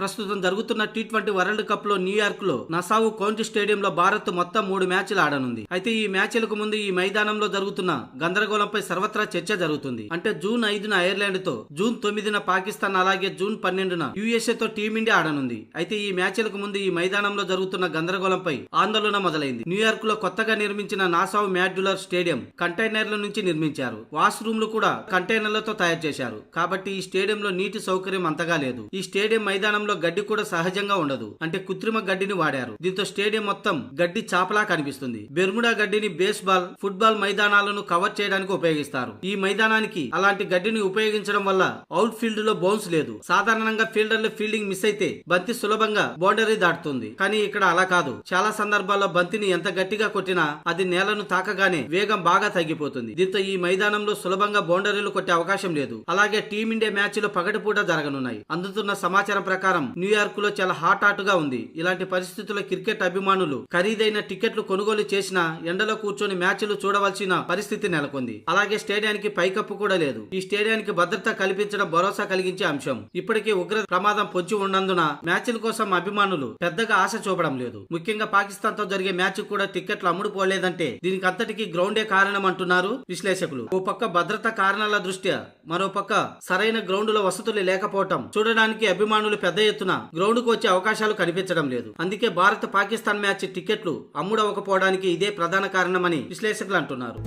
ప్రస్తుతం జరుగుతున్న T twenty world కప్లో న్యూయార్క్లో నసావు కౌంటీ స్టేడియంలో భారత్ మొత్తం మూడు మ్యాచ్లు ఆడనుంది. అయితే ఈ మ్యాచ్లకు ముందు ఈ మైదానంలో జరుగుతున్న గందరగోళంపై సర్వత్రా చర్చ జరుగుతుంది. అంటే జూన్ ఐదున ఐర్లాండ్తో జూన్ తొమ్మిదిన పాకిస్తాన్ అలాగే జూన్ పన్నెండున యుఎస్ఏ తో టీమిండియా ఆడనుంది. అయితే ఈ మ్యాచ్లకు ముందు ఈ మైదానంలో జరుగుతున్న గందరగోళంపై ఆందోళన మొదలైంది. న్యూయార్క్లో కొత్తగా నిర్మించిన నాసావ్ మ్యాడ్యులర్ స్టేడియం కంటైనర్ల నుంచి నిర్మించారు. వాష్ రూమ్లు కూడా కంటైనర్లతో తయారు చేశారు. కాబట్టి ఈ స్టేడియంలో నీటి సౌకర్యం అంతగా లేదు. ఈ స్టేడియం మైదానంలో గడ్డి కూడా సహజంగా ఉండదు. అంటే కృత్రిమ గడ్డిని వాడారు. దీంతో స్టేడియం మొత్తం గడ్డి చాపలా కనిపిస్తుంది. బెర్ముడా గడ్డిని బేస్బాల్ ఫుట్బాల్ మైదానాలను కవర్ చేయడానికి ఉపయోగిస్తారు. ఈ మైదానానికి అలాంటి గడ్డిని ఉపయోగించడం వల్ల అవుట్ ఫీల్డ్లో బౌన్స్ లేదు. సాధారణంగా ఫీల్డర్లు ఫీల్డింగ్ మిస్ అయితే బంతి సులభంగా బౌండరీ దాటుతుంది. కానీ ఇక్కడ అలా కాదు. చాలా సందర్భాల్లో బంతిని ఎంత గట్టిగా కొట్టినా అది నేలను తాకగానే వేగం బాగా తగ్గిపోతుంది. దీంతో ఈ మైదానంలో సులభంగా బౌండరీలు కొట్టే అవకాశం లేదు. అలాగే టీమిండియా మ్యాచ్లు పగటిపూట జరగనున్నాయి. అందుతున్న సమాచారం ప్రకారం న్యూయార్క్లో చాలా హాట్ హాట్గా ఉంది. ఇలాంటి పరిస్థితుల్లో క్రికెట్ అభిమానులు ఖరీదైన టికెట్లు కొనుగోలు చేసినా ఎండలో కూర్చొని మ్యాచ్లు చూడవలసిన పరిస్థితి నెలకొంది. అలాగే స్టేడియానికి పైకప్పు కూడా లేదు. ఈ స్టేడియానికి భద్రత కల్పించడం భరోసా కలిగించే అంశం. ఇప్పటికే ఉగ్ర ప్రమాదం పొంచి ఉన్నందున మ్యాచ్ల కోసం అభిమానులు పెద్దగా ఆశ చూపడం లేదు. ముఖ్యంగా పాకిస్తాన్తో జరిగే మ్యాచ్ కూడా టికెట్లు అమ్ముడుపోలేదంటే దీనికి అంతటికీ గ్రౌండే కారణం అంటున్నారు విశ్లేషకులు. ఓ పక్క భద్రత కారణాల దృష్ట్యా మరో పక్క సరైన గ్రౌండ్లో వసతులు లేకపోవటం చూడడానికి అభిమానులు పెద్ద ఎత్తున గ్రౌండ్కు వచ్చే అవకాశాలు కనిపించడం లేదు. అందుకే భారత్ పాకిస్తాన్ మ్యాచ్ టికెట్లు అమ్ముడవకపోవడానికి ఇదే ప్రధాన కారణమని విశ్లేషకులు అంటున్నారు.